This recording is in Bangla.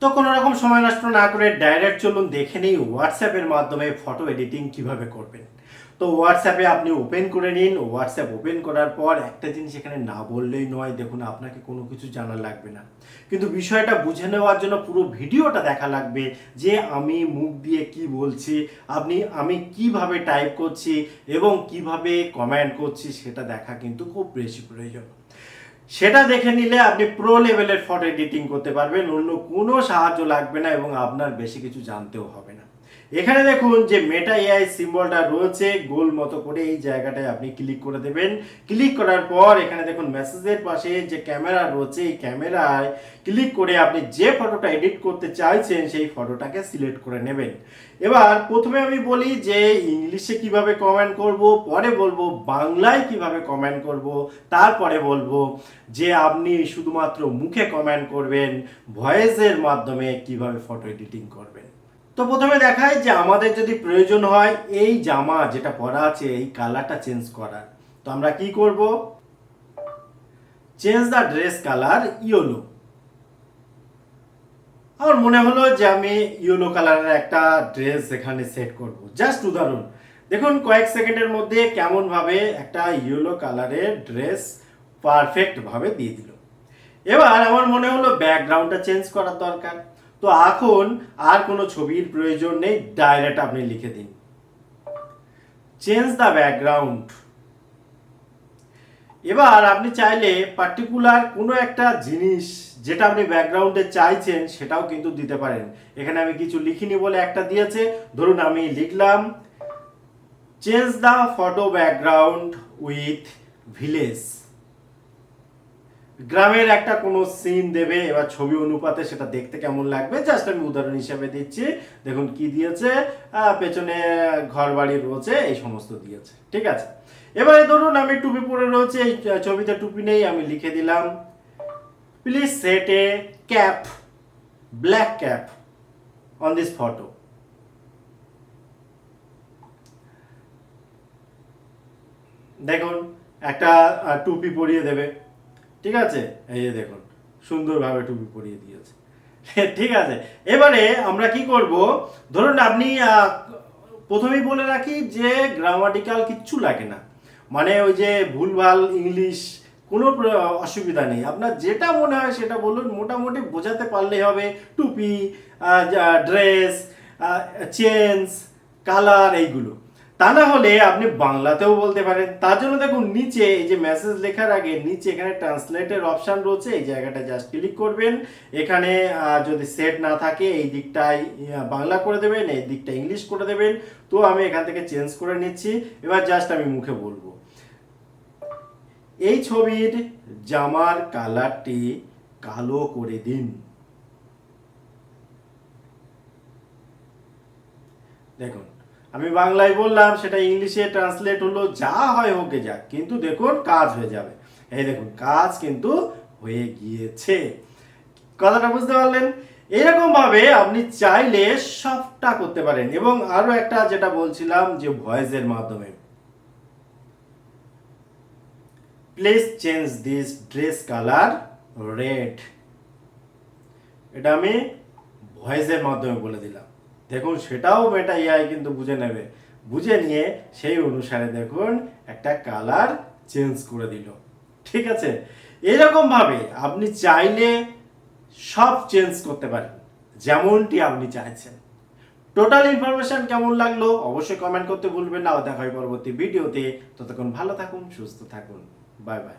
তো কোনো রকম সময় নষ্ট না করে ডাইরেক্ট চলুন দেখে নিই হোয়াটসঅ্যাপের মাধ্যমে ফটো এডিটিং কীভাবে করবেন। তো হোয়াটসঅ্যাপে আপনি ওপেন করে নিন। হোয়াটসঅ্যাপ ওপেন করার পর একটা জিনিস এখানে না বললেই নয়, দেখুন আপনাকে কোনো কিছু জানা লাগবে না। কিন্তু বিষয়টা বুঝে নেওয়ার জন্য পুরো ভিডিওটা দেখা লাগবে যে আমি মুখ দিয়ে কি বলছি, আপনি, আমি কীভাবে টাইপ করছি এবং কীভাবে কমেন্ট করছি, সেটা দেখা কিন্তু খুব বেশি প্রয়োজন। সেটা দেখে নিলে আপনি প্রো লেভেলের ফটো এডিটিং করতে পারবেন, অন্য কোনো সাহায্য লাগবে না এবং আপনার বেশি কিছু জানতেও হবে না। এখানে দেখুন যে মেটা এআই সিম্বলটা রয়েছে, গোল মতো করে এই জায়গাটায় আপনি ক্লিক করে দেবেন। ক্লিক করার পর এখানে দেখুন মেসেজের পাশে যে ক্যামেরা রয়েছে, এই ক্যামেরায় ক্লিক করে আপনি যে ফটোটা এডিট করতে চাইছেন, সেই ফটোটাকে সিলেক্ট করে নেবেন। এবার প্রথমে আমি বলি যে ইংলিশে কীভাবে কমেন্ট করব, পরে বলব বাংলায় কীভাবে কমেন্ট করব, তারপরে বলব যে আপনি শুধুমাত্র মুখে কমেন্ট করবেন ভয়েসের মাধ্যমে কীভাবে ফটো এডিটিং করবেন। তো প্রথমে দেখায় যে আমাদের যদি প্রয়োজন হয়, এই জামা যেটা পরা আছে, এই কালারটা চেঞ্জ করার। তো আমরা কি করব? Change the dress colour yellow আমার মনে হলো যে আমি ইয়েলো কালারের একটা ড্রেস এখানে সেট করব। জাস্ট উদাহরণ। দেখুন, কয়েক সেকেন্ডের মধ্যে কেমনভাবে একটা ইয়েলো কালারের ড্রেস পারফেক্ট ভাবে দিয়ে দিল। এবার আমার মনে হলো ব্যাকগ্রাউন্ডটা চেঞ্জ করার দরকার। তো এখন আর কোনো ছবির প্রয়োজন নেই ডাইরেক্ট আপনি লিখে দিন। চেঞ্জ দ্য ব্যাকগ্রাউন্ড এবার আপনি চাইলে পার্টিকুলার কোনো একটা জিনিস যেটা আপনি ব্যাকগ্রাউন্ডে চাইছেন, সেটাও কিন্তু দিতে পারেন। এখানে আমি কিছু লিখিনি বলে একটা দিয়েছে। ধরুন আমি লিখলাম change the photo background with village গ্রামের একটা কোনো সিন দেবে এবার ছবি অনুপাতে সেটা দেখতে কেমন লাগবে? জাস্ট আমি উদাহরণ হিসেবে দিচ্ছি। দেখুন কি দিয়েছে? পেছনে ঘর বাড়ি রয়েছে, এই সমস্ত দিয়েছে। ঠিক আছে? এবারে ধরুন আমি টুপি পরে রয়েছে, এই ছবিতে টুপি নেই, আমি লিখে দিলাম please set a cap black cap on this photo দেখুন, একটা টুপি পরিয়ে দেবে। ঠিক আছে? এই যে দেখুন, সুন্দরভাবে টুপি পরিয়ে দিয়েছে। ঠিক আছে, এবারে আমরা কি করব? ধরুন আপনি প্রথমেই বলে রাখি যে গ্রামাটিক্যাল কিচ্ছু লাগে না। মানে ওই যে ভুলভাল ইংলিশ, কোনো অসুবিধা নেই। আপনার যেটা মনে হয় সেটা বলুন, মোটামুটি বোঝাতে পারলেই হবে। টুপি ড্রেস চেঞ্জ কালার, এইগুলো। তা না হলে আপনি বাংলাতেও বলতে পারেন। তার জন্য দেখুন, নিচে এই যে মেসেজ লেখার আগে নিচে এখানে ট্রান্সলেটের অপশন রয়েছে। এই জায়গাটা জাস্ট ক্লিক করবেন। এখানে যদি সেট না থাকে, এই দিকটায় বাংলা করে দেবেন, এই দিকটা ইংলিশ করে দেবেন। তো আমি এখান থেকে চেঞ্জ করে নিচ্ছি। এবার জাস্ট আমি মুখে বলব। এই ছবির জামার কালারটি কালো করে দিন। দেখুন আমি বাংলায় বললাম, সেটা ইংলিশে ট্রান্সলেট হলো, যা হয় গে যাক, কিন্তু দেখুন কাজ হয়ে যাবে। এই দেখুন, কাজ কিন্তু হয়ে গিয়েছে। কথাটা বুঝতে পারলেন? এরকম ভাবে আপনি চাইলে সবটা করতে পারেন। এবং আরও একটা যেটা বলছিলাম যে ভয়েসের মাধ্যমে। Please change this dress colour red এটা আমি ভয়েসের মাধ্যমে বলে দিলাম। দেখুন, সেটাও মেটা এআই কিন্তু বুঝে নেবে। বুঝে নিয়ে সেই অনুসারে দেখুন, একটা কালার চেঞ্জ করে দিল। ঠিক আছে? এরকম ভাবে আপনি চাইলে সব চেঞ্জ করতে পারেন, যেমনটি আপনি চাইছেন। টোটাল ইনফরমেশন কেমন লাগল অবশ্যই কমেন্ট করতে ভুলবেন না। দেখা হয় পরবর্তী ভিডিওতে। ততক্ষণ ভালো থাকুন, সুস্থ থাকুন। Bye bye